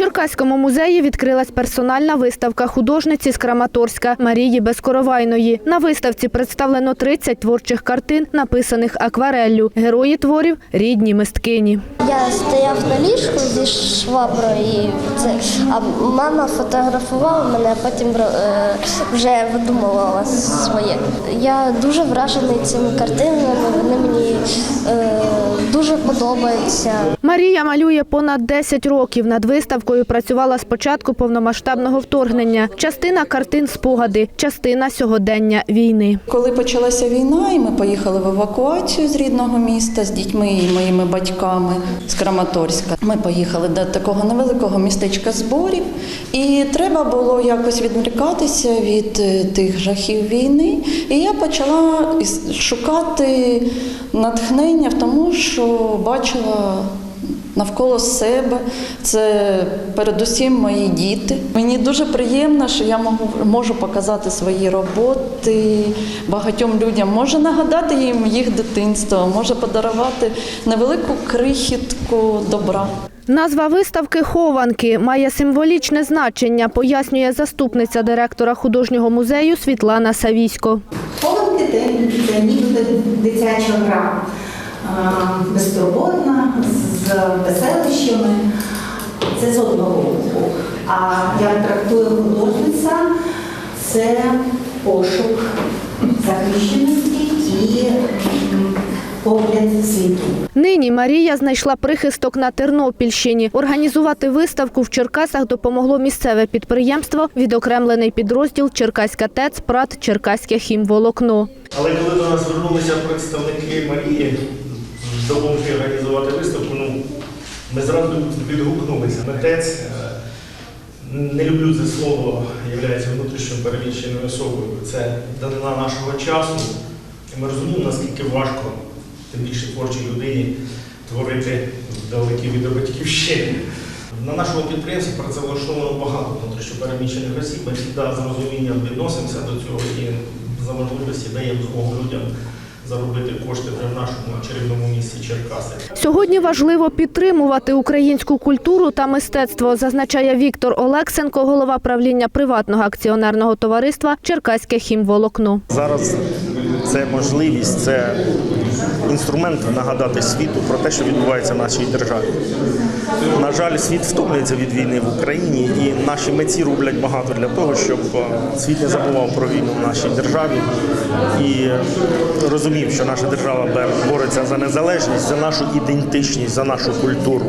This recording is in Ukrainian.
Черкаському музеї відкрилась персональна виставка художниці з Краматорська Марії Безкоровайної. На виставці представлено 30 творчих картин, написаних аквареллю. Герої творів рідні мисткині. Я стояв на ліжку зі шваброю, а мама фотографувала мене, а потім е, вже видумувала своє. Я дуже вражений цими картинами, вони мені дуже подобаються. Марія малює понад 10 років. Над виставкою працювала з початку повномасштабного вторгнення. Частина картин спогади, частина сьогодення війни. Коли почалася війна, і ми поїхали в евакуацію з рідного міста з дітьми і моїми батьками з Краматорська. Ми поїхали до такого невеликого містечка зборів, і треба було якось відволікатися від е, тих жахів війни. І я почала шукати натхнення в тому, що бачила навколо себе. Це передусім мої діти. Мені дуже приємно, що я можу, можу показати свої роботи багатьом людям. Може нагадати їм їх дитинство, може подарувати невелику крихітку добра. Назва виставки Хованки має символічне значення, пояснює заступниця директора художнього музею Світлана Савісько. Хованки це, це ніби дитяча гра. А, Безтурботна, з веселищами. Це з одного боку. А як трактує художниця, це пошук захищеності і погляд світу. Нині Марія знайшла прихисток на Тернопільщині. Організувати виставку в Черкасах допомогло місцеве підприємство, відокремлений підрозділ Черкаська ТЕЦ, ПРАТ, Черкаське хімволокно. Але коли до нас звернулися представники Марії виставку, ну, ми зразу відгукнулися. Митець, е, не люблю це слово, є внутрішньо переміщеною особою. Це данина нашого часу. І ми розуміємо, наскільки важко, тим більше творчій людині, творити далекі від батьківщини. На нашому підприємстві працевлаштовано багато внутрішньо переміщених осіб. Ми завжди з розумінням відносимося до цього і за можливості даємо змогу людям заробити кошти в нашому чарівному місті Черкаси. Сьогодні важливо підтримувати українську культуру та мистецтво, зазначає Віктор Олексенко, голова правління приватного акціонерного товариства Черкаське хімволокно. Зараз це можливість, це інструмент нагадати світу про те, що відбувається в нашій державі. На жаль, світ втомлюється від війни в Україні, і наші митці роблять багато для того, щоб е, світ не забував про війну в нашій державі і розумів, що наша держава бореться за незалежність, за нашу ідентичність, за нашу культуру.